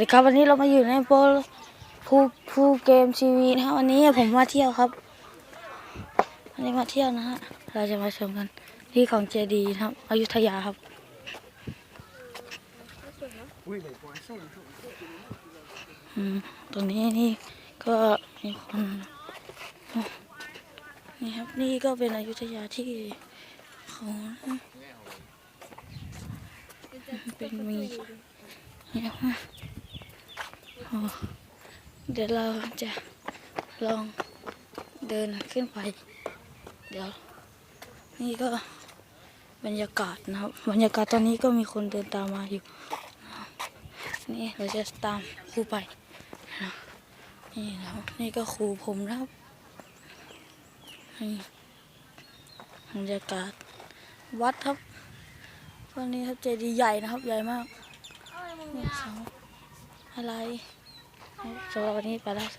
ดีครับวันนี้เรามาอยู่ในโปรภูภูเกมทีวีนะฮะวันนี้ผมมาเที่ยวครับวันนี้มาเที่ยวนะฮะเราจะมาชมกันที่ของเจดีย์นะครับอยุธยาครับอืมตรงนี้นี่ก็มีคนนี่ครับนี่ก็เป็นอยุธยาที่เขาเป็นมีเนี่ย เดี๋ยวเราจะลองเดินขึ้นไป เดี๋ยว นี่ก็บรรยากาศนะครับบรรยากาศตอนนี้ก็มีคนเดินตามมาอยู่นี่เราจะตามครูไปนะครับนี่นะนี่ก็ครูผมนะครับนี่บรรยากาศวัดครับวันนี้ครับเจดีย์ใหญ่นะครับ ใหญ่มากนี่เสาอะไร สำหรับวันนี้ไปแล้ว